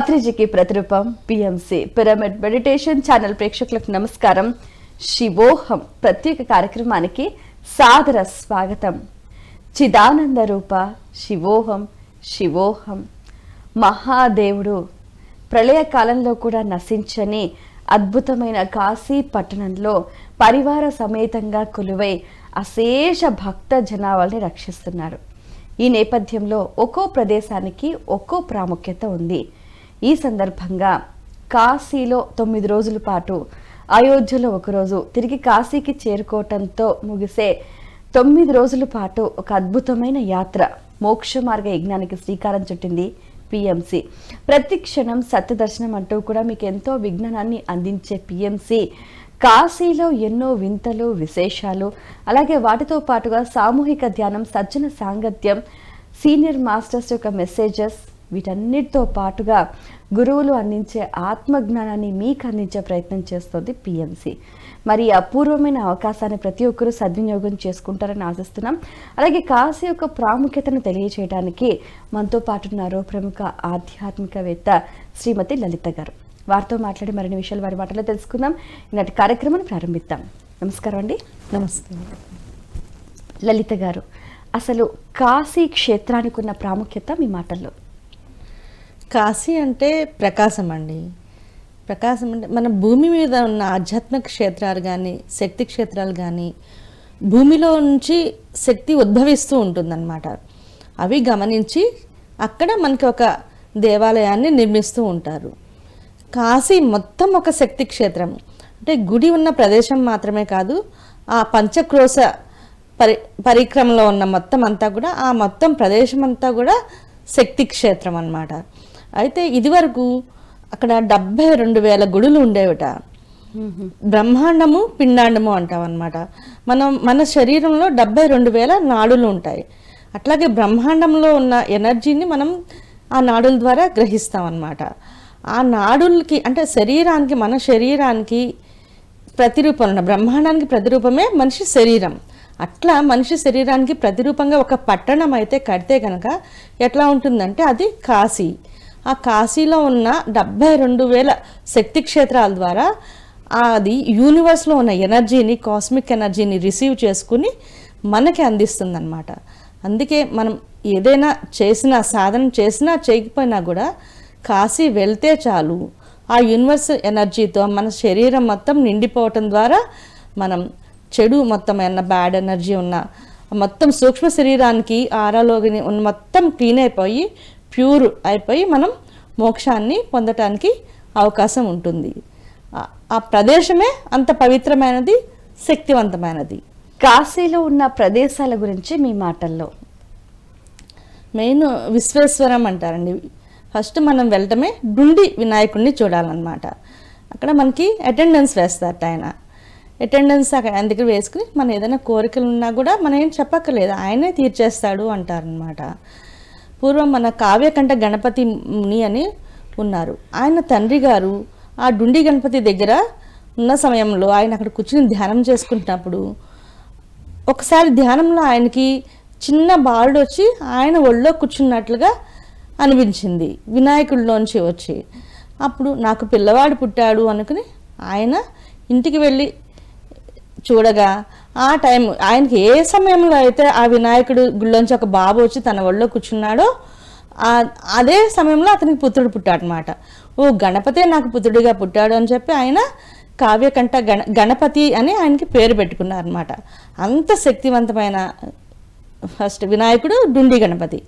పత్రిజీకి ప్రతిరూపం PMC pyramid meditation channel ప్రేక్షకులకు నమస్కారం. శివోహం ప్రత్యేక కార్యక్రమానికి సాదర స్వాగతం. చిదానంద రూప శివోహం శివోహం. మహాదేవుడు ప్రళయ కాలంలో కూడా నశించని అద్భుతమైన కాశీ పట్టణంలో పరివార సమేతంగా కొలువై అశేష భక్త జనాభాల్ని రక్షిస్తున్నారు. ఈ నేపథ్యంలో ఒక్కో ప్రదేశానికి ఒక్కో ప్రాముఖ్యత ఉంది. ఈ సందర్భంగా కాశీలో తొమ్మిది రోజుల పాటు అయోధ్యలో ఒకరోజు తిరిగి కాశీకి చేరుకోవటంతో ముగిసే తొమ్మిది రోజుల పాటు ఒక అద్భుతమైన యాత్ర మోక్ష మార్గ యజ్ఞానికి శ్రీకారం చుట్టింది పిఎంసి. ప్రతి క్షణం సత్యదర్శనం అంటూ కూడా మీకు ఎంతో విజ్ఞానాన్ని అందించే పిఎంసి. కాశీలో ఎన్నో వింతలు విశేషాలు అలాగే వాటితో పాటుగా సామూహిక ధ్యానం సజ్జన సాంగత్యం సీనియర్ మాస్టర్స్ యొక్క మెసేజెస్ వీటన్నిటితో పాటుగా గురువులు అందించే ఆత్మజ్ఞానాన్ని మీకు అందించే ప్రయత్నం చేస్తుంది పిఎంసి మరి అపూర్వమైన అవకాశాన్ని ప్రతి ఒక్కరూ సద్వినియోగం చేసుకుంటారని ఆశిస్తున్నాం. అలాగే కాశీ యొక్క ప్రాముఖ్యతను తెలియచేయడానికి మనతో పాటు ఉన్నారు ప్రముఖ ఆధ్యాత్మికవేత్త శ్రీమతి లలిత గారు. వారితో మాట్లాడి మరిన్ని విషయాలు వారి మాటలో తెలుసుకుందాం. ఈనాటి కార్యక్రమాన్ని ప్రారంభిద్దాం. నమస్కారం అండి. నమస్తే. లలిత గారు అసలు కాశీ క్షేత్రానికి ఉన్న ప్రాముఖ్యత మీ మాటల్లో? కాశీ అంటే ప్రకాశం అండి ప్రకాశం అంటే మన భూమి మీద ఉన్న ఆధ్యాత్మిక క్షేత్రాలు కానీ శక్తి క్షేత్రాలు కానీ భూమిలో నుంచి శక్తి ఉద్భవిస్తూ ఉంటుందన్నమాట. అవి గమనించి అక్కడ మనకి ఒక దేవాలయాన్ని నిర్మిస్తూ ఉంటారు. కాశీ మొత్తం ఒక శక్తి క్షేత్రం. అంటే గుడి ఉన్న ప్రదేశం మాత్రమే కాదు ఆ పంచక్రోశ పరి పరిక్రమలో ఉన్న మొత్తం అంతా కూడా ఆ మొత్తం ప్రదేశం అంతా కూడా శక్తి క్షేత్రం అన్నమాట. అయితే ఇదివరకు అక్కడ డెబ్బై రెండు వేల గుడులు ఉండేవిట బ్రహ్మాండము పిండాండము అంటాం అనమాట మనం మన శరీరంలో డెబ్బై రెండు వేల నాడులు ఉంటాయి అట్లాగే బ్రహ్మాండంలో ఉన్న ఎనర్జీని మనం ఆ నాడుల ద్వారా గ్రహిస్తాం అన్నమాట ఆ నాడులకి అంటే శరీరానికి మన శరీరానికి ప్రతిరూపం బ్రహ్మాండానికి ప్రతిరూపమే మనిషి శరీరం. అట్లా మనిషి శరీరానికి ప్రతిరూపంగా ఒక పట్టణం అయితే కడితే కనుక ఎట్లా ఉంటుందంటే అది కాశీ. ఆ కాశీలో ఉన్న డెబ్బై రెండు వేల శక్తి క్షేత్రాల ద్వారా అది యూనివర్స్లో ఉన్న ఎనర్జీని కాస్మిక్ ఎనర్జీని రిసీవ్ చేసుకుని మనకి అందిస్తుందన్నమాట. అందుకే మనం ఏదైనా చేసినా సాధన చేసినా చేయకపోయినా కూడా కాశీ వెళ్తే చాలు. ఆ యూనివర్స్ ఎనర్జీతో మన శరీరం మొత్తం నిండిపోవటం ద్వారా మనం చెడు మొత్తం ఏమన్నా బ్యాడ్ ఎనర్జీ ఉన్న మొత్తం సూక్ష్మ శరీరానికి ఆరాలోకి ఉన్న మొత్తం క్లీన్ అయిపోయి ప్యూర్ అయిపోయి మనం మోక్షాన్ని పొందటానికి అవకాశం ఉంటుంది. ఆ- ప్రదేశమే అంత పవిత్రమైనది శక్తివంతమైనది. కాశీలో ఉన్న ప్రదేశాల గురించి మీ మాటల్లో. మెయిన్ విశ్వేశ్వరం అంటారండి. ఫస్ట్ మనం వెళ్ళటమే డుండి వినాయకుడిని చూడాలన్నమాట. అక్కడ మనకి అటెండెన్స్ వేస్తారట ఆయన. అటెండెన్స్ అక్కడ ఆయన దగ్గర వేసుకుని మన ఏదైనా కోరికలు ఉన్నా కూడా మనం ఏం చెప్పక్కర్లేదు ఆయనే తీర్చేస్తాడు అంటారనమాట పూర్వం మన కావ్యకంఠ గణపతి ముని అని ఉన్నారు. ఆయన తండ్రి గారు ఆ డుండి గణపతి దగ్గర ఉన్న సమయంలో ఆయన అక్కడ కూర్చుని ధ్యానం చేసుకుంటున్నప్పుడు ఒకసారి ధ్యానంలో ఆయనకి చిన్న బాలుడు వచ్చి ఆయన ఒళ్ళో కూర్చున్నట్లుగా అనిపించింది. వినాయకుడిలోంచి వచ్చి అప్పుడు నాకు పిల్లవాడు పుట్టాడు అనుకుని ఆయన ఇంటికి వెళ్ళి చూడగా ఆ టైం ఆయనకి ఏ సమయంలో అయితే ఆ వినాయకుడు గుళ్ళోంచి ఒక బాబు వచ్చి తన ఒళ్ళో కూర్చున్నాడో అదే సమయంలో అతనికి పుత్రుడు పుట్టాడనమాట. ఓ గణపతే నాకు పుత్రుడిగా పుట్టాడు అని చెప్పి ఆయన కావ్యకంఠ గణ గణపతి అని ఆయనకి పేరు పెట్టుకున్నారనమాట. అంత శక్తివంతమైన ఫస్ట్ వినాయకుడు డుండి గణపతి.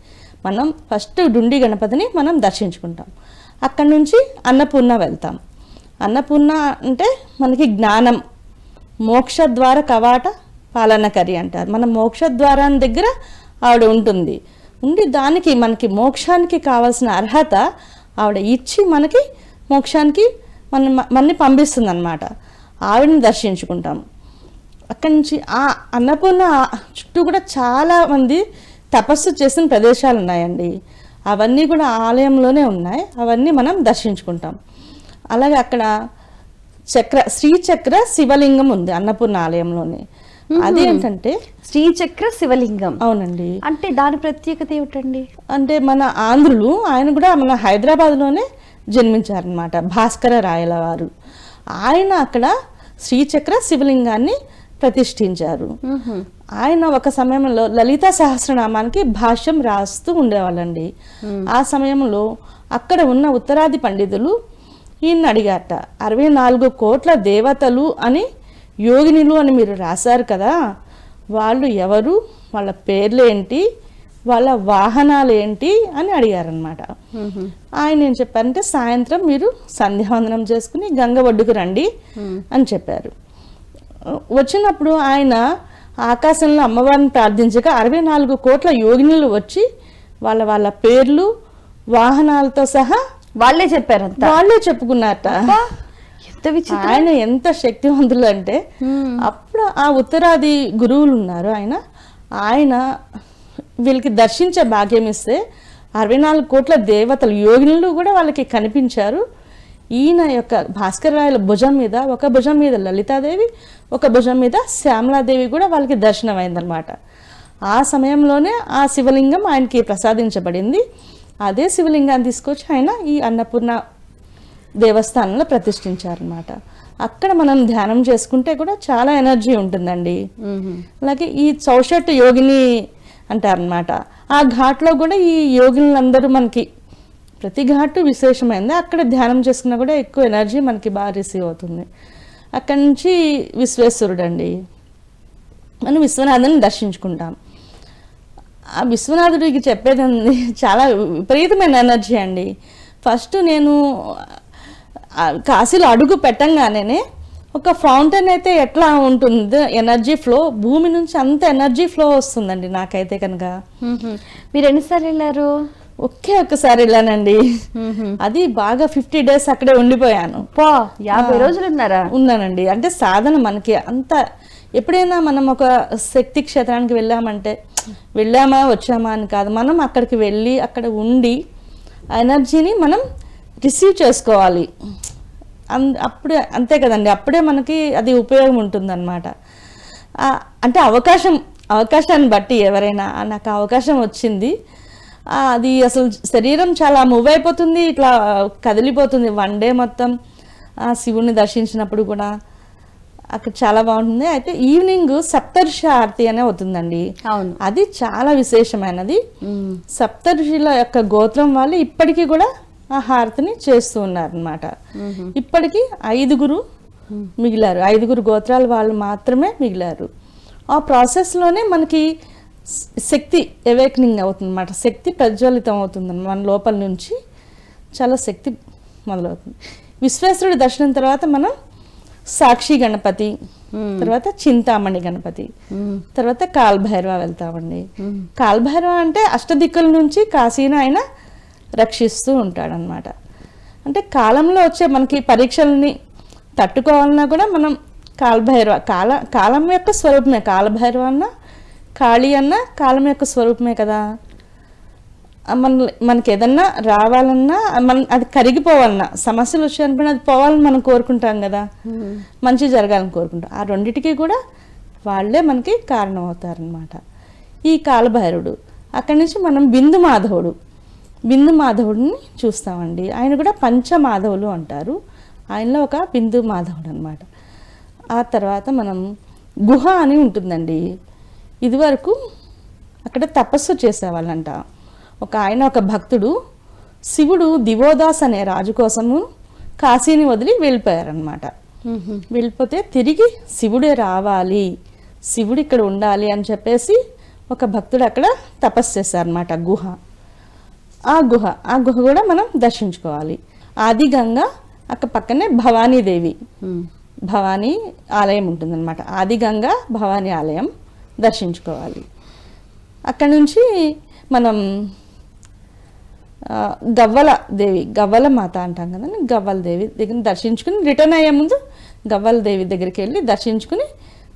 మనం ఫస్ట్ డుండి గణపతిని మనం దర్శించుకుంటాం. అక్కడి నుంచి అన్నపూర్ణ వెళ్తాం. అన్నపూర్ణ అంటే మనకి జ్ఞానం. మోక్షద్వార కవాట పాలనకరి అంటారు. మన మోక్షద్వారం దగ్గర ఆవిడ ఉంటుంది. ఉండి దానికి మనకి మోక్షానికి కావాల్సిన అర్హత ఆవిడ ఇచ్చి మనకి మోక్షానికి మన మనని పంపిస్తుంది అనమాట ఆవిడని దర్శించుకుంటాం. అక్కడి నుంచి ఆ అన్నపూర్ణ చుట్టూ కూడా చాలా మంది తపస్సు చేసిన ప్రదేశాలు ఉన్నాయండి. అవన్నీ కూడా ఆలయంలోనే ఉన్నాయి. అవన్నీ మనం దర్శించుకుంటాం. అలాగే అక్కడ చక్ర శ్రీచక్ర శివలింగం ఉంది అన్నపూర్ణ ఆలయంలోనే అదేంటంటే? శ్రీచక్ర శివలింగం. అవునండి. అంటే దాని ప్రత్యేకత ఏమిటండి? అంటే మన ఆంధ్రులు ఆయన కూడా మన హైదరాబాద్లోనే జన్మించారనమాట భాస్కర రాయల వారు ఆయన అక్కడ శ్రీచక్ర శివలింగాన్ని ప్రతిష్ఠించారు. ఆయన ఒక సమయంలో లలిత సహస్రనామానికి భాష్యం రాస్తూ ఉండేవాళ్ళండి. ఆ సమయంలో అక్కడ ఉన్న ఉత్తరాది పండితులు ఈయన అడిగారట. అరవై నాలుగు కోట్ల దేవతలు అని యోగినులు అని మీరు రాశారు కదా. వాళ్ళు ఎవరు? వాళ్ళ పేర్లు ఏంటి వాళ్ళ వాహనాలు ఏంటి అని అడిగారనమాట ఆయన ఏం చెప్పారంటే సాయంత్రం మీరు సంధ్యావందనం చేసుకుని గంగ ఒడ్డుకు రండి అని చెప్పారు. వచ్చినప్పుడు ఆయన ఆకాశంలో అమ్మవారిని ప్రార్థించగా అరవై నాలుగు కోట్ల యోగినులు వచ్చి వాళ్ళ వాళ్ళ పేర్లు వాహనాలతో సహా వాళ్ళే చెప్పారంత వాళ్ళే చెప్పుకున్నారట. ఎంత విచిత్రం. ఆయన ఎంత శక్తివంతులు అంటే అప్పుడు ఆ ఉత్తరాది గురువులు ఉన్నారు ఆయన. ఆయన వీళ్ళకి దర్శించే భాగ్యం ఇస్తే అరవై నాలుగు కోట్ల దేవతలు యోగినులు కూడా వాళ్ళకి కనిపించారు. ఈయన యొక్క భాస్కర్ రాయల భుజం మీద ఒక భుజం మీద లలితాదేవి ఒక భుజం మీద శ్యామలాదేవి కూడా వాళ్ళకి దర్శనం అయిందనమాట ఆ సమయంలోనే ఆ శివలింగం ఆయనకి ప్రసాదించబడింది. అదే శివలింగాన్ని తీసుకొచ్చి ఆయన ఈ అన్నపూర్ణ దేవస్థానంలో ప్రతిష్ఠించారనమాట అక్కడ మనం ధ్యానం చేసుకుంటే కూడా చాలా ఎనర్జీ ఉంటుందండి. అలాగే ఈ చౌషట్ యోగిని అంటారనమాట ఆ ఘాట్లో కూడా ఈ యోగినులందరూ మనకి ప్రతి ఘాటు విశేషమైంది. అక్కడ ధ్యానం చేసుకున్నా కూడా ఎక్కువ ఎనర్జీ మనకి బాగా రిసీవ్ అవుతుంది. అక్కడి నుంచి విశ్వేశ్వరుడు అండి మనం విశ్వనాథుని దర్శించుకుంటాం. ఆ విశ్వనాథుడికి చెప్పేది ఉంది చాలా విపరీతమైన ఎనర్జీ అండి. ఫస్ట్ నేను కాశీలో అడుగు పెట్టంగానే ఒక ఫౌంటైన్ అయితే ఎట్లా ఉంటుంది ఎనర్జీ ఫ్లో భూమి నుంచి అంత ఎనర్జీ ఫ్లో వస్తుందండి నాకైతే కనుక. మీరు ఎన్నిసార్లు వెళ్ళారు? ఒకే ఒక్కసారి వెళ్ళానండి. అది బాగా ఫిఫ్టీ డేస్ అక్కడే ఉండిపోయాను. పా యాభై రోజులు ఉన్నారా? ఉన్నానండి. అంటే సాధన మనకి అంత ఎప్పుడైనా మనం ఒక శక్తి క్షేత్రానికి వెళ్ళామంటే వెళ్ళామా వచ్చామా అని కాదు. మనం అక్కడికి వెళ్ళి అక్కడ ఉండి ఆ ఎనర్జీని మనం రిసీవ్ చేసుకోవాలి. అన్ అప్పుడే అంతే కదండి. అప్పుడే మనకి అది ఉపయోగం ఉంటుందన్నమాట. అంటే అవకాశం అవకాశాన్ని బట్టి ఎవరైనా నాకు అవకాశం వచ్చింది. అది అసలు శరీరం చాలా మూవ్ అయిపోతుంది ఇట్లా కదిలిపోతుంది. వన్ డే మొత్తం శివుణ్ణి దర్శించినప్పుడు కూడా. అక్కడ చాలా బాగుంటుంది. అయితే ఈవినింగ్ సప్తర్షి ఆరతి అనే అవుతుందండి. అవును. అది చాలా విశేషమైనది. సప్తర్షిల యొక్క గోత్రం వాళ్ళు ఇప్పటికీ కూడా ఆ హారతిని చేస్తూ ఉన్నారనమాట ఇప్పటికీ ఐదుగురు మిగిలారు. ఐదుగురు గోత్రాల వాళ్ళు మాత్రమే మిగిలారు. ఆ ప్రాసెస్లోనే మనకి శక్తి అవేకనింగ్ అవుతుంది అనమాట శక్తి ప్రజ్వలితం అవుతుంది. మన లోపల నుంచి చాలా శక్తి మొదలవుతుంది. విశ్వేశ్వరుడి దర్శనం తర్వాత మనం సాక్షి గణపతి తర్వాత చింతామణి గణపతి తర్వాత కాల్భైరవ వెళ్తామండి. కాల్భైరవ అంటే అష్టదిక్కుల నుంచి కాశీని ఆయన రక్షిస్తూ ఉంటాడనమాట అంటే కాలంలో వచ్చే మనకి పరీక్షల్ని తట్టుకోవాలన్నా కూడా మనం కాలభైరవ కాల కాలం యొక్క స్వరూపమే కాలభైరవ అన్న కాళీ అన్న కాలం యొక్క స్వరూపమే కదా. మన మనకి ఏదన్నా రావాలన్నా మన అది కరిగిపోవాలన్నా సమస్యలు వచ్చాయనుకుని అది పోవాలని మనం కోరుకుంటాం కదా. మంచి జరగాలని కోరుకుంటాం. ఆ రెండిటికి కూడా వాళ్ళే మనకి కారణం అవుతారనమాట ఈ కాలభైరుడు అక్కడి నుంచి మనం బిందు మాధవుడు. బిందు మాధవుడిని చూస్తామండి. ఆయన కూడా పంచమాధవులు అంటారు. ఆయనలో ఒక బిందు మాధవుడు అనమాట ఆ తర్వాత మనం గుహ అని ఉంటుందండి. ఇదివరకు అక్కడ తపస్సు చేసేవాళ్ళంట. ఒక ఆయన ఒక భక్తుడు శివుడు దివోదాస్ అనే రాజు కోసము కాశీని వదిలి వెళ్ళిపోయారనమాట వెళ్ళిపోతే తిరిగి శివుడే రావాలి శివుడు ఇక్కడ ఉండాలి అని చెప్పేసి ఒక భక్తుడు అక్కడ తపస్సు చేశారనమాట గుహ. ఆ గుహ ఆ గుహ కూడా మనం దర్శించుకోవాలి. ఆది గంగ అక్క పక్కనే భవానీదేవి భవానీ ఆలయం ఉంటుందన్నమాట. ఆది గంగ భవానీ ఆలయం దర్శించుకోవాలి. అక్కడ నుంచి మనం గవ్వల దేవి గవ్వల మాత అంటాం కదా గవ్వల దేవి దగ్గర దర్శించుకుని రిటర్న్ అయ్యే ముందు గవ్వల దేవి దగ్గరికి వెళ్ళి దర్శించుకుని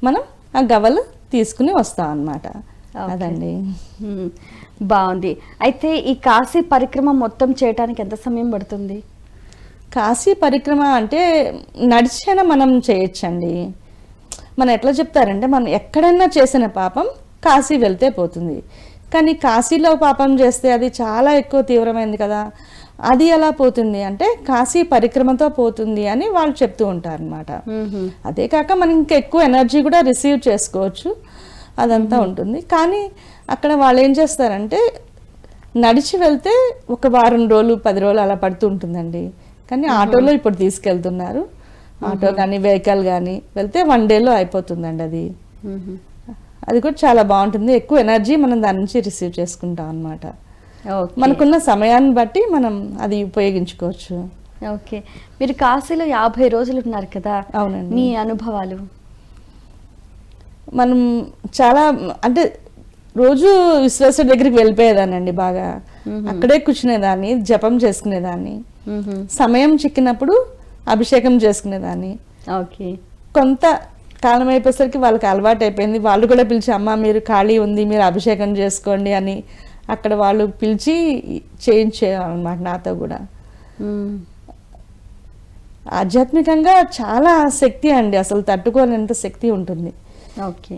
మనం ఆ గవ్వలు తీసుకుని వస్తాం అన్నమాట. అదండి. బాగుంది. అయితే ఈ కాశీ పరిక్రమ మొత్తం చేయటానికి ఎంత సమయం పడుతుంది? కాశీ పరిక్రమ అంటే నడిచైనా మనం చేయొచ్చండి? మనం ఎట్లా చెప్తారంటే మనం ఎక్కడైనా చేసిన పాపం కాశీ వెళ్తే పోతుంది. కానీ కాశీలో పాపం చేస్తే అది చాలా ఎక్కువ తీవ్రమైంది కదా. అది ఎలా పోతుంది అంటే కాశీ పరిక్రమతో పోతుంది అని వాళ్ళు చెప్తూ ఉంటారు అనమాట. అదే కాక మనం ఇంకా ఎక్కువ ఎనర్జీ కూడా రిసీవ్ చేసుకోవచ్చు. అదంతా ఉంటుంది. కానీ అక్కడ వాళ్ళు ఏం చేస్తారంటే నడిచి వెళ్తే ఒక వారం రోజులు పది రోజులు అలా పడుతూ ఉంటుందండి. కానీ ఆటోలో ఇప్పుడు తీసుకెళ్తున్నారు. ఆటో కానీ వెహికల్ కానీ వెళ్తే వన్ డేలో అయిపోతుందండి అది. అది కూడా చాలా బాగుంటుంది. ఎక్కువ ఎనర్జీ మనం దాని నుంచి రిసీవ్ చేసుకుంటాం అనమాట మనకున్న సమయాన్ని బట్టి మనం అది ఉపయోగించుకోవచ్చు. ఓకే. మీరు కాశీలో యాభై రోజులు ఉన్నారు కదా అవునండి. మీ అనుభవాలు? మనం చాలా అంటే రోజు విశ్వేశ్వర దగ్గరికి వెళ్ళిపోయేదానండి బాగా. అక్కడే కూర్చునేదాన్ని జపం చేసుకునేదాన్ని. సమయం చిక్కినప్పుడు అభిషేకం చేసుకునేదాన్ని. ఓకే. కొంత కాలం అయిపోయేసరికి వాళ్ళకి అలవాటు అయిపోయింది. వాళ్ళు కూడా పిలిచి అమ్మ మీరు ఖాళీ ఉంది మీరు అభిషేకం చేసుకోండి అని అక్కడ వాళ్ళు పిలిచి చేయించేవాళ్ళనమాట నాతో కూడా. ఆధ్యాత్మికంగా చాలా శక్తి అండి. అసలు తట్టుకోలేనంత శక్తి ఉంటుంది. ఓకే.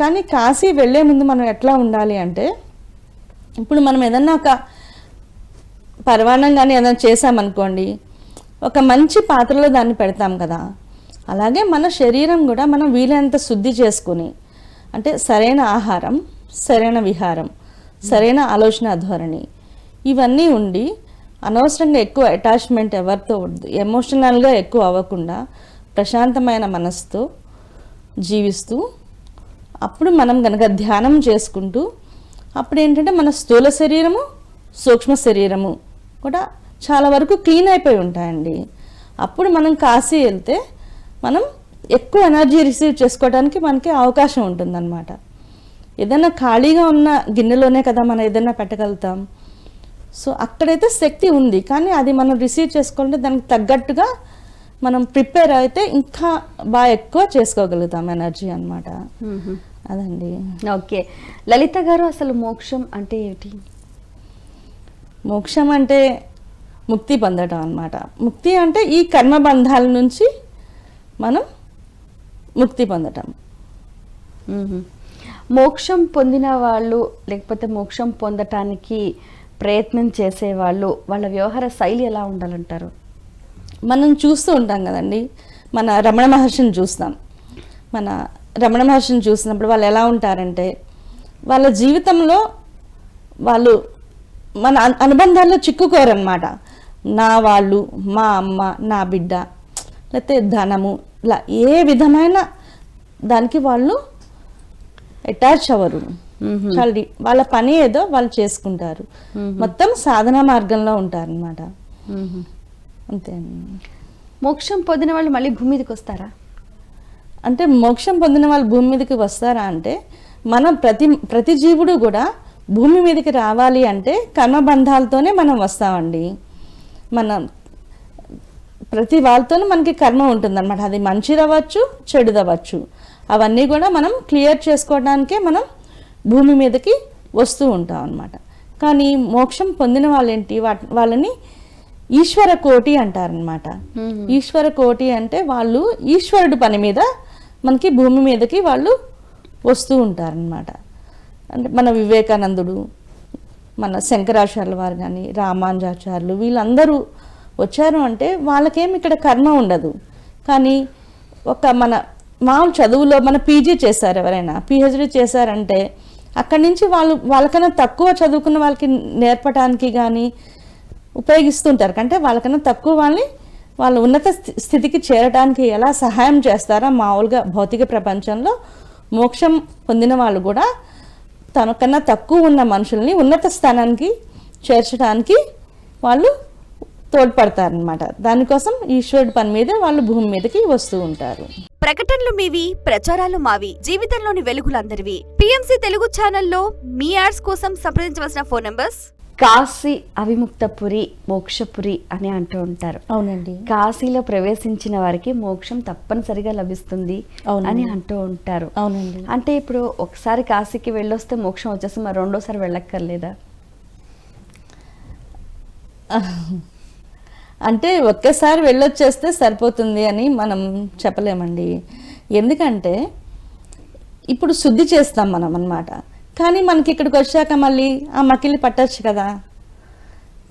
కానీ కాశీ వెళ్ళే ముందు మనం ఎట్లా ఉండాలి అంటే ఇప్పుడు మనం ఏదన్నా ఒక పర్వాణం కానీ ఏదైనా చేసామనుకోండి ఒక మంచి పాత్రలో దాన్ని పెడతాం కదా. అలాగే మన శరీరం కూడా మనం వీలైనంత శుద్ధి చేసుకుని అంటే సరైన ఆహారం సరైన విహారం సరైన ఆలోచన ధోరణి ఇవన్నీ ఉండి అనవసరంగా ఎక్కువ అటాచ్మెంట్ ఎవరితో ఉండదు. ఎమోషనల్గా ఎక్కువ అవ్వకుండా ప్రశాంతమైన మనసుతో జీవిస్తూ అప్పుడు మనం కనుక ధ్యానం చేసుకుంటూ అప్పుడు ఏంటంటే మన స్థూల శరీరము సూక్ష్మ శరీరము కూడా చాలా వరకు క్లీన్ అయిపోయి ఉంటాయండి. అప్పుడు మనం కాశీ వెళ్తే మనం ఎక్కువ ఎనర్జీ రిసీవ్ చేసుకోవడానికి మనకి అవకాశం ఉంటుందన్నమాట. ఏదైనా ఖాళీగా ఉన్న గిన్నెలోనే కదా మనం ఏదైనా పెట్టగలుగుతాం. సో అక్కడైతే శక్తి ఉంది. కానీ అది మనం రిసీవ్ చేసుకోవాలంటే దానికి తగ్గట్టుగా మనం ప్రిపేర్ అయితే ఇంకా బాగా ఎక్కువ చేసుకోగలుగుతాం ఎనర్జీ అన్నమాట. మ్మ్. అదండి. ఓకే. లలిత గారు అసలు మోక్షం అంటే ఏమిటి? మోక్షం అంటే ముక్తి పొందడం అన్నమాట. ముక్తి అంటే ఈ కర్మబంధాల నుంచి మనం ముక్తి పొందటం. మోక్షం పొందిన వాళ్ళు లేకపోతే మోక్షం పొందటానికి ప్రయత్నం చేసేవాళ్ళు వాళ్ళ వ్యవహార శైలి ఎలా ఉండాలంటారు? మనం చూస్తూ ఉంటాం కదండి. మన రమణ మహర్షిని చూస్తాం. మన రమణ మహర్షిని చూసినప్పుడు వాళ్ళు ఎలా ఉంటారంటే వాళ్ళ జీవితంలో వాళ్ళు మన అను- అనుబంధాల్లో చిక్కుకోరనమాట నా వాళ్ళు మా అమ్మ నా బిడ్డ లేకపోతే ధనము ఇలా ఏ విధమైన దానికి వాళ్ళు అటాచ్ అవ్వరు. చాలా వాళ్ళ పని ఏదో వాళ్ళు చేసుకుంటారు. మొత్తం సాధన మార్గంలో ఉంటారనమాట మ్మ్. అంతే. మోక్షం పొందిన వాళ్ళు మళ్ళీ భూమి మీదకి వస్తారా? అంటే మోక్షం పొందిన వాళ్ళు భూమి మీదకి వస్తారా అంటే మన ప్రతి ప్రతి జీవుడు కూడా భూమి మీదకి రావాలి అంటే కర్మబంధాలతోనే మనం వస్తామండి. మన ప్రతి వాళ్ళతోనూ మనకి కర్మ ఉంటుందన్నమాట. అది మంచిది అవ్వచ్చు చెడుది అవ్వచ్చు అవన్నీ కూడా మనం క్లియర్ చేసుకోవడానికే మనం భూమి మీదకి వస్తూ ఉంటాం అన్నమాట కానీ మోక్షం పొందిన వాళ్ళేంటి? వాళ్ళని ఈశ్వర కోటి అంటారనమాట. ఈశ్వర కోటి అంటే వాళ్ళు ఈశ్వరుడు పని మీద మనకి భూమి మీదకి వాళ్ళు వస్తూ ఉంటారనమాట అంటే మన వివేకానందుడు మన శంకరాచార్యుల వారు కానీ రామానుజాచార్యులు వీళ్ళందరూ వచ్చారు అంటే వాళ్ళకేమి ఇక్కడ కర్మ ఉండదు. కానీ ఒక మన మామూలు చదువులో మన పీజీ చేశారు ఎవరైనా పిహెచ్డీ చేశారంటే అక్కడి నుంచి వాళ్ళు వాళ్ళకన్నా తక్కువ చదువుకున్న వాళ్ళకి నేర్పడానికి కానీ ఉపయోగిస్తుంటారు. అంటే వాళ్ళకన్నా తక్కువ వాళ్ళని వాళ్ళు ఉన్నత స్థితికి చేరడానికి ఎలా సహాయం చేస్తారో మామూలుగా భౌతిక ప్రపంచంలో మోక్షం పొందిన వాళ్ళు కూడా తనకన్నా తక్కువ ఉన్న మనుషుల్ని ఉన్నత స్థానానికి చేర్చడానికి వాళ్ళు తోడ్పడతారనమాట దానికోసం ఈశ్వరుడి పని మీద వాళ్ళు భూమి మీదకి వస్తూ ఉంటారు. ప్రకటనలు మీవి ప్రచారాలు మావి జీవితంలోని వెలుగులందరివి. పిఎంసి తెలుగు ఛానల్లో మీ యాడ్స్ కోసం సంప్రదించవలసిన ఫోన్ నంబర్స్? కాశీ అవిముక్తపురి మోక్షపురి అని అంటూ ఉంటారు. అవునండి. కాశీలో ప్రవేశించిన వారికి మోక్షం తప్పనిసరిగా లభిస్తుంది. అని అంటూ ఉంటారు. అవునండి. అంటే ఇప్పుడు ఒకసారి కాశీకి వెళ్ళొస్తే మోక్షం వచ్చేసి మరి రెండోసారి వెళ్ళక్కర్లేదా? అంటే ఒక్కసారి వెళ్ళొచ్చేస్తే సరిపోతుంది అని మనం చెప్పలేమండి. ఎందుకంటే ఇప్పుడు శుద్ధి చేస్తాం మనం అన్నమాట. కానీ మనకి ఇక్కడికి వచ్చాక మళ్ళీ ఆ మకిలి పట్టచ్చు కదా.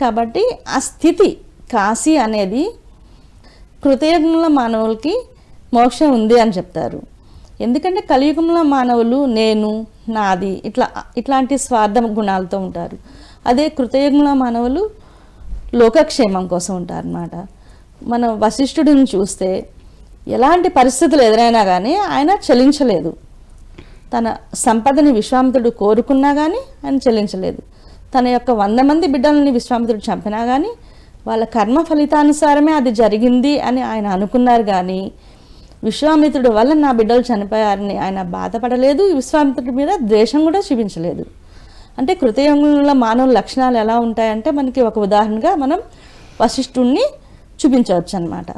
కాబట్టి ఆ స్థితి కాశీ అనేది కృతయుగంలో మానవులకి మోక్షం ఉంది అని చెప్తారు. ఎందుకంటే కలియుగంలో మానవులు నేను నాది ఇట్లా ఇట్లాంటి స్వార్థ గుణాలతో ఉంటారు. అదే కృతయుగంలో మానవులు లోకక్షేమం కోసం ఉంటారు మన వశిష్ఠుడిని చూస్తే ఎలాంటి పరిస్థితులు ఎదురైనా కానీ ఆయన చలించలేదు. తన సంపదని విశ్వామిత్రుడు కోరుకున్నా కానీ ఆయన చెల్లించలేదు తన యొక్క వంద మంది బిడ్డలని విశ్వామిత్రుడు చంపినా కానీ వాళ్ళ కర్మ ఫలితానుసారమే అది జరిగింది అని ఆయన అనుకున్నారు కానీ విశ్వామిత్రుడు వల్ల నా బిడ్డలు చనిపోయారని ఆయన బాధపడలేదు. విశ్వామిత్రుడి మీద ద్వేషం కూడా చూపించలేదు. అంటే కృతయుగంలో మానవ లక్షణాలు ఎలా ఉంటాయంటే మనకి ఒక ఉదాహరణగా మనం వశిష్ఠుణ్ణి చూపించవచ్చు అనమాట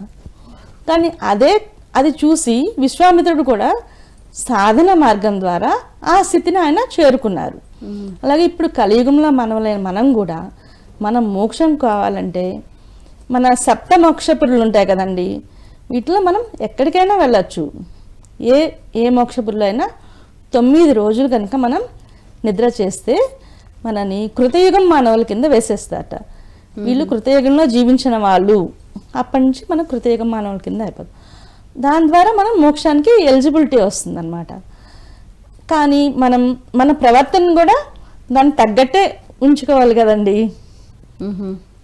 కానీ అదే అది చూసి విశ్వామిత్రుడు కూడా సాధన మార్గం ద్వారా ఆ స్థితిని ఆయన చేరుకున్నారు. అలాగే ఇప్పుడు కలియుగంలో మనవలైన మనం కూడా మనం మోక్షం కావాలంటే మన సప్త మోక్షపురులు ఉంటాయి కదండి వీటిలో మనం ఎక్కడికైనా వెళ్ళచ్చు. ఏ ఏ మోక్షపురులు అయినా తొమ్మిది రోజులు కనుక మనం నిద్ర చేస్తే మనని కృతయుగం మానవుల కింద వేసేస్తారట. వీళ్ళు కృతయుగంలో జీవించిన వాళ్ళు. అప్పటి నుంచి మనం కృతయుగం మానవుల కింద అయిపోతాం దాని ద్వారా మనం మోక్షానికి ఎలిజిబిలిటీ వస్తుందన్నమాట. కానీ మనం మన ప్రవర్తన కూడా దానికి తగ్గట్టే ఉంచుకోవాలి కదండి.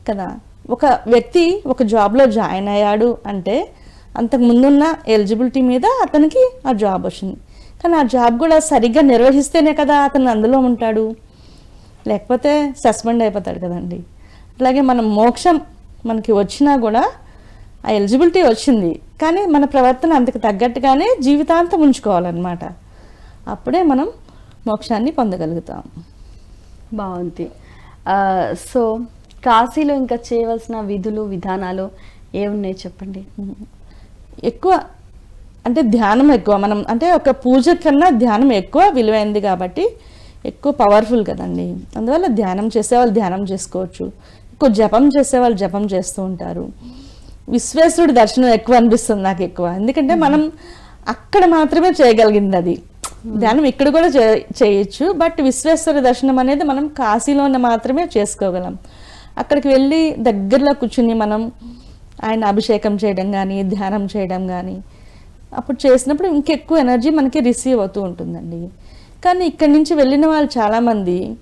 కదా? ఒక వ్యక్తి ఒక జాబ్లో జాయిన్ అయ్యాడు అంటే అంతకు ముందున్న ఎలిజిబిలిటీ మీద అతనికి ఆ జాబ్ వచ్చింది. కానీ ఆ జాబ్ కూడా సరిగ్గా నిర్వహిస్తేనే కదా అతను అందులో ఉంటాడు. లేకపోతే సస్పెండ్ అయిపోతాడు కదండి. అలాగే మనం మోక్షం మనకి వచ్చినా కూడా ఆ ఎలిజిబిలిటీ వచ్చింది. కానీ మన ప్రవర్తన అంతకు తగ్గట్టుగానే జీవితాంతం ఉంచుకోవాలన్నమాట. అప్పుడే మనం మోక్షాన్ని పొందగలుగుతాం. బాగుంది. సో కాశీలో ఇంకా చేయవలసిన విధులు విధానాలు ఏమున్నాయి చెప్పండి? ఎక్కువ అంటే ధ్యానం ఎక్కువ. మనం అంటే ఒక పూజ కన్నా ధ్యానం ఎక్కువ విలువైంది కాబట్టి ఎక్కువ పవర్ఫుల్ కదండి. అందువల్ల ధ్యానం చేసేవాళ్ళు ధ్యానం చేసుకోవచ్చు. ఎక్కువ జపం చేసేవాళ్ళు జపం చేస్తూ ఉంటారు. విశ్వేశ్వరుడి దర్శనం ఎక్కువ అనిపిస్తుంది నాకు ఎక్కువ. ఎందుకంటే మనం అక్కడ మాత్రమే చేయగలిగింది అది ధ్యానం ఇక్కడ కూడా చేయొచ్చు. బట్ విశ్వేశ్వర దర్శనం అనేది మనం కాశీలోనే మాత్రమే చేసుకోగలం. అక్కడికి వెళ్ళి దగ్గరలో కూర్చుని మనం ఆయన అభిషేకం చేయడం కానీ ధ్యానం చేయడం కానీ అప్పుడు చేసినప్పుడు ఇంకెక్కువ ఎనర్జీ మనకి రిసీవ్ అవుతూ ఉంటుందండి. కానీ ఇక్కడి నుంచి వెళ్ళిన వాళ్ళు చాలామంది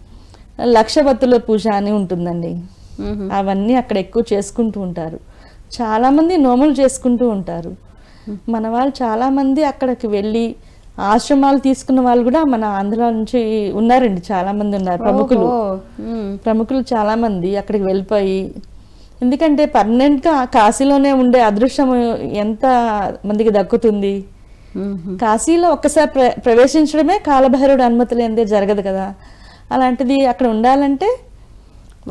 లక్షవత్తుల పూజ అని ఉంటుందండి. అవన్నీ అక్కడ ఎక్కువ చేసుకుంటూ ఉంటారు. చాలామంది నోములు చేసుకుంటూ ఉంటారు. మన వాళ్ళు చాలామంది అక్కడికి వెళ్ళి ఆశ్రమాలు తీసుకున్న వాళ్ళు కూడా మన ఆంధ్ర నుంచి ఉన్నారండి చాలామంది ఉన్నారు. ప్రముఖులు. ప్రముఖులు చాలా మంది అక్కడికి వెళ్ళిపోయి ఎందుకంటే పర్మనెంట్గా కాశీలోనే ఉండే అదృష్టం ఎంత మందికి దక్కుతుంది. కాశీలో ఒక్కసారి ప్ర ప్రవేశించడమే కాలభైరవుడు అనుమతి లేనిదే జరగదు కదా. అలాంటిది అక్కడ ఉండాలంటే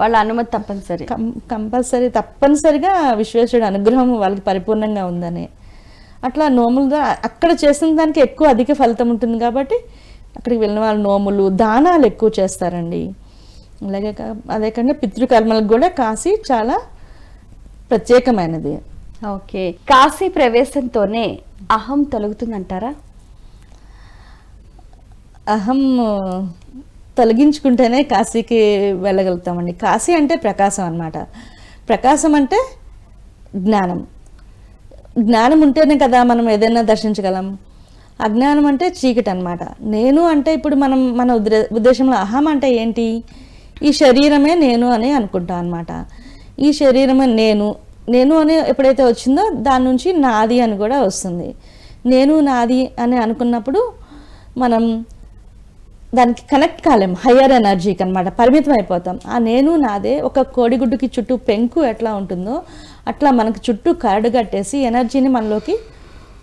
వాళ్ళ అనుమతి తప్పనిసరి. కంపల్సరీ తప్పనిసరిగా విశ్వేశ్వరుడు అనుగ్రహం వాళ్ళకి పరిపూర్ణంగా ఉందని. అట్లా నోములు అక్కడ చేసిన దానికి ఎక్కువ అధిక ఫలితం ఉంటుంది కాబట్టి అక్కడికి వెళ్ళిన వాళ్ళు నోములు దానాలు ఎక్కువ చేస్తారండి. అలాగే అదే కాకుండా పితృకర్మలకు కూడా కాశీ చాలా ప్రత్యేకమైనది. ఓకే. కాశీ ప్రవేశంతోనే అహం తొలగుతుందంటారా? అహం తొలగించుకుంటేనే కాశీకి వెళ్ళగలుగుతామండి. కాశీ అంటే ప్రకాశం అన్నమాట. ప్రకాశం అంటే జ్ఞానం. జ్ఞానం ఉంటేనే కదా మనం ఏదైనా దర్శించగలం. అజ్ఞానం అంటే చీకటి అన్నమాట. నేను అంటే ఇప్పుడు మనం మన ఉద్రే ఉద్దేశంలో అహం అంటే ఏంటి? ఈ శరీరమే నేను అని అనుకుంటాం అనమాట ఈ శరీరము నేను నేను అని ఎప్పుడైతే వచ్చిందో దాని నుంచి నాది అని కూడా వస్తుంది. నేను నాది అని అనుకున్నప్పుడు మనం దానికి కనెక్ట్ కాలేం హయ్యర్ ఎనర్జీకి అనమాట పరిమితం అయిపోతాం. ఆ నేను నాదే ఒక కోడిగుడ్డుకి చుట్టూ పెంకు ఎట్లా ఉంటుందో అట్లా మనకు చుట్టూ కరడు కట్టేసి ఎనర్జీని మనలోకి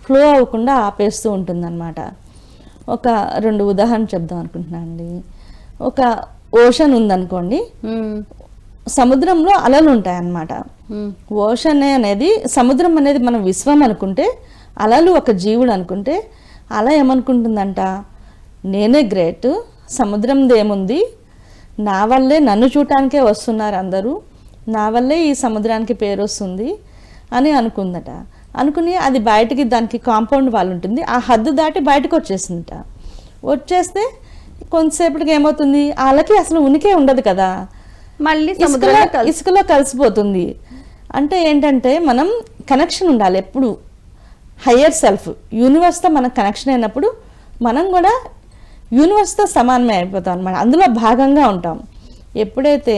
ఫ్లో అవ్వకుండా ఆపేస్తూ ఉంటుందన్నమాట. ఒక రెండు ఉదాహరణ చెప్దాం అనుకుంటున్నాను అండి ఒక ఓషన్ ఉందనుకోండి. సముద్రంలో అలలు ఉంటాయన్నమాట. మ్మ్. ఓషన్ అనేది సముద్రం అనేది మనం విశ్వం అనుకుంటే అలలు ఒక జీవుడు అనుకుంటే అల ఏమనుకుంటుందంట? నేనే గ్రేట్ సముద్రంది ఏముంది? నా వల్లే నన్ను చూడటానికే వస్తున్నారు అందరూ నా వల్లే ఈ సముద్రానికి పేరు వస్తుంది అని అనుకుందట. అనుకుని అది బయటికి దానికి కాంపౌండ్ వాళ్ళు ఉంటుంది ఆ హద్దు దాటి బయటకు వచ్చేసిందట. వచ్చేస్తే కొంతసేపటికి ఏమవుతుంది? అలకి అసలు ఉనికే ఉండదు కదా. మళ్ళీ ఇసుకలో సముద్రంలో కలిసి ఇసుకలో కలిసిపోతుంది. అంటే ఏంటంటే మనం కనెక్షన్ ఉండాలి ఎప్పుడు. హయ్యర్ సెల్ఫ్ యూనివర్స్తో మనకు కనెక్షన్ అయినప్పుడు మనం కూడా యూనివర్స్తో సమానమే అయిపోతాం అనమాట అందులో భాగంగా ఉంటాం. ఎప్పుడైతే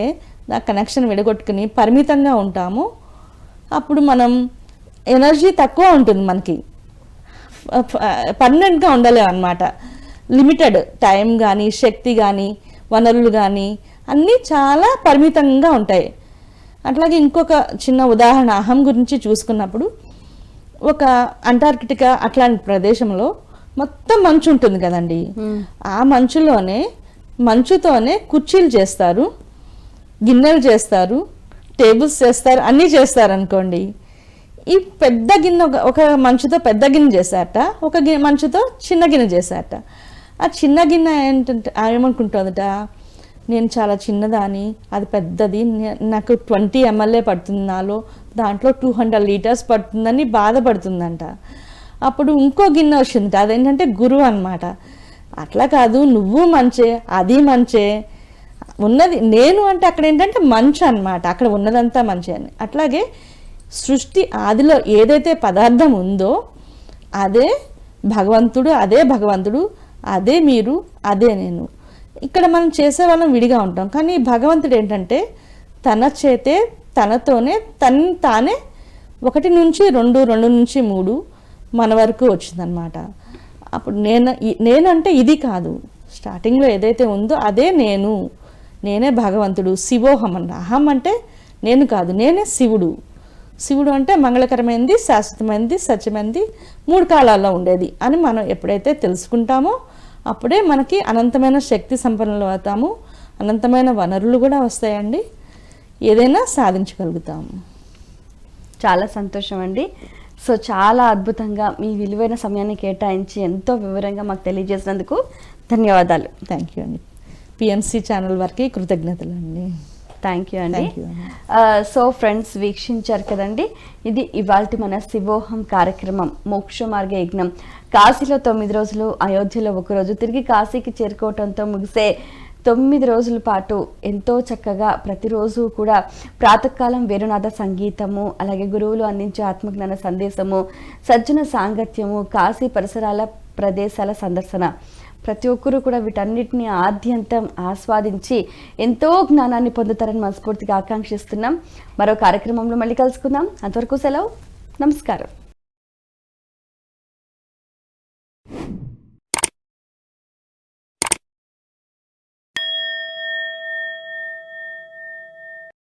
ఆ కనెక్షన్ విడగొట్టుకుని పరిమితంగా ఉంటామో అప్పుడు మనం ఎనర్జీ తక్కువ ఉంటుంది మనకి. పర్మనెంట్గా ఉండలేము అనమాట లిమిటెడ్ టైం కానీ శక్తి కానీ వనరులు కానీ అన్నీ చాలా పరిమితంగా ఉంటాయి. అట్లాగే ఇంకొక చిన్న ఉదాహరణ అహం గురించి చూసుకున్నప్పుడు ఒక అంటార్కిటికా అట్లాంటి ప్రదేశంలో మొత్తం మంచు ఉంటుంది కదండి. ఆ మంచులోనే మంచుతోనే కుర్చీలు చేస్తారు గిన్నెలు చేస్తారు టేబుల్స్ చేస్తారు అన్నీ చేస్తారు అనుకోండి ఈ పెద్ద గిన్నె ఒక- మంచుతో పెద్ద గిన్నె చేశారట ఒక గిన్నె మంచుతో చిన్న గిన్నె చేశారట. ఆ చిన్న గిన్నె ఏంటంటే ఏమనుకుంటుందట? నేను చాలా చిన్నదాని అది పెద్దది నాకు ట్వంటీ ఎంఎల్ఏ పడుతుంది నాలో దాంట్లో టూ హండ్రెడ్ లీటర్స్ పడుతుందని బాధపడుతుందంట. అప్పుడు ఇంకో గిన్నె వచ్చింది అదేంటంటే గురువు అన్నమాట. అట్లా కాదు నువ్వు మంచే అది మంచే. ఉన్నది నేను అంటే అక్కడ ఏంటంటే మంచు అనమాట అక్కడ ఉన్నదంతా మంచి అని. అట్లాగే సృష్టి ఆదిలో ఏదైతే పదార్థం ఉందో అదే భగవంతుడు అదే భగవంతుడు అదే మీరు అదే నేను. ఇక్కడ మనం చేసే వాళ్ళం విడిగా ఉంటాం. కానీ భగవంతుడు ఏంటంటే తన చేతే తనతోనే తన తానే ఒకటి నుంచి రెండు రెండు నుంచి మూడు మన వరకు వచ్చిందనమాట అప్పుడు నేను నేనంటే ఇది కాదు. స్టార్టింగ్లో ఏదైతే ఉందో అదే నేను. నేనే భగవంతుడు శివోహం అన్న. అహం అంటే నేను కాదు నేనే శివుడు. శివుడు అంటే మంగళకరమైనది శాశ్వతమైనది సత్యమైనది మూడు కాలాల్లో ఉండేది అని మనం ఎప్పుడైతే తెలుసుకుంటామో అప్పుడే మనకి అనంతమైన శక్తి సంపన్నులు అవుతాము. అనంతమైన వనరులు కూడా వస్తాయండి. ఏదైనా సాధించగలుగుతాము. చాలా సంతోషం అండి సో చాలా అద్భుతంగా మీ విలువైన సమయాన్ని కేటాయించి ఎంతో వివరంగా మాకు తెలియజేసినందుకు ధన్యవాదాలు. థ్యాంక్ యూ అండి. పిఎంసి ఛానల్ వారికి కృతజ్ఞతలు అండి థ్యాంక్ యూ అండి. సో ఫ్రెండ్స్ వీక్షించారు కదండి? ఇది ఇవాళ మన శివోహం కార్యక్రమం మోక్ష మార్గ యజ్ఞం. కాశీలో తొమ్మిది రోజులు అయోధ్యలో ఒక రోజు తిరిగి కాశీకి చేరుకోవటంతో ముగిసే తొమ్మిది రోజుల పాటు ఎంతో చక్కగా ప్రతిరోజు కూడా ప్రాతకాలం వేణునాథ సంగీతము అలాగే గురువులు అందించే ఆత్మజ్ఞాన సందేశము సజ్జన సాంగత్యము కాశీ పరిసరాల ప్రదేశాల సందర్శన. ప్రతి ఒక్కరూ కూడా వీటన్నిటిని ఆద్యంతం ఆస్వాదించి ఎంతో జ్ఞానాన్ని పొందుతారని మనస్ఫూర్తిగా ఆకాంక్షిస్తున్నాం. మరో కార్యక్రమంలో మళ్ళీ కలుసుకుందాం. అంతవరకు సెలవు. నమస్కారం.